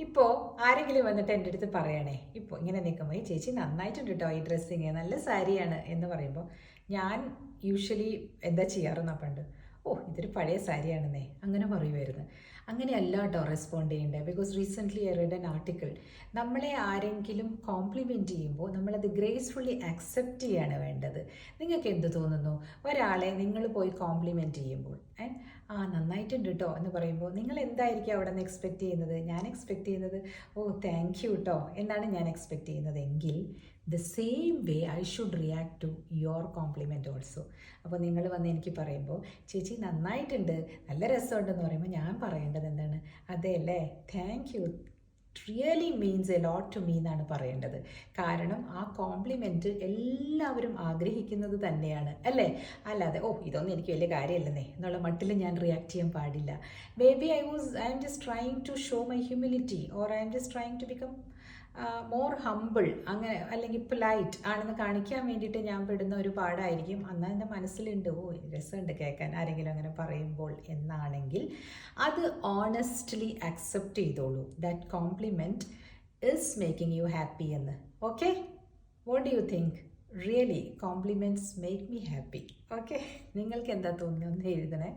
ഇപ്പോൾ ആരെങ്കിലും വന്നിട്ട് എന്റെ അടുത്ത് പറയണേ ഇപ്പോൾ ഇങ്ങനെ നിൽക്കുമ്പോൾ ഈ ചേച്ചി നന്നായിട്ടുണ്ട് കേട്ടോ ഈ ഡ്രസ്സിങ് നല്ല സാരിയാണ് എന്ന് പറയുമ്പോൾ ഞാൻ യൂഷ്വലി എന്താ ചെയ്യാറെന്നാ പണ്ട് ഓ ഇതൊരു പഴയ സാരിയാണെന്നേ അങ്ങനെ പറയുമായിരുന്നു അങ്ങനെയല്ല കേട്ടോ റെസ്പോണ്ട് ചെയ്യേണ്ടത് because recently I an article നമ്മളെ ആരെങ്കിലും കോംപ്ലിമെന്റ് ചെയ്യുമ്പോൾ നമ്മളത് ഗ്രേസ്ഫുള്ളി അക്സെപ്റ്റ് ചെയ്യാണ് വേണ്ടത്. നിങ്ങൾക്ക് എന്ത് തോന്നുന്നു? ഒരാളെ നിങ്ങൾ പോയി കോംപ്ലിമെന്റ് ചെയ്യുമ്പോൾ ഏ? ആ നന്നായിട്ടുണ്ട് കേട്ടോ എന്ന് പറയുമ്പോൾ നിങ്ങൾ എന്തായിരിക്കും അവിടെ നിന്ന് എക്സ്പെക്റ്റ് ചെയ്യുന്നത്? ഞാൻ എക്സ്പെക്റ്റ് ചെയ്യുന്നത് ഓ താങ്ക് യു കേട്ടോ എന്നാണ് ഞാൻ എക്സ്പെക്റ്റ് ചെയ്യുന്നത്. എങ്കിൽ the same way I should react to your compliment also അപ്പോൾ നിങ്ങൾ വന്ന് എനിക്ക് പറയുമ്പോൾ ചേച്ചി നന്നായിട്ടുണ്ട്. നല്ല രസമുണ്ടെന്ന് പറയുമ്പോൾ ഞാൻ പറയേണ്ടത് എന്താണ്? അതെ അല്ലേ? Thank you really means a lot to me എന്നാണ് പറയേണ്ടത്. കാരണം ആ കോംപ്ലിമെന്റ് എല്ലാവരും ആഗ്രഹിക്കുന്നത് തന്നെയാണ് അല്ലേ? അല്ലാതെ ഓ ഇതൊന്നും എനിക്ക് വലിയ കാര്യമല്ലെന്നേ എന്നുള്ള മട്ടിൽ ഞാൻ റിയാക്ട് ചെയ്യാൻ പാടില്ല. Maybe I was I'm just trying to show my humility or I'm just trying to become more humble അങ്ങനെ അല്ലെങ്കിൽ പൊലൈറ്റ് ആണെന്ന് കാണിക്കാൻ വേണ്ടിയിട്ട് ഞാൻ പെടുന്ന ഒരു പാടായിരിക്കും. അന്ന് എന്റെ മനസ്സിലുണ്ട് ഓ രസമുണ്ട് കേൾക്കാൻ ആരെങ്കിലും അങ്ങനെ പറയുമ്പോൾ എന്നാണെങ്കിൽ അത് ഓണസ്റ്റ്ലി അക്സെപ്റ്റ് ചെയ്തോളൂ. That compliment is making you happy എന്ന്. Okay what do you think really compliments make me happy okay നിങ്ങൾക്ക് എന്താ തോന്നുന്നത് ഒന്ന് എഴുതണേ.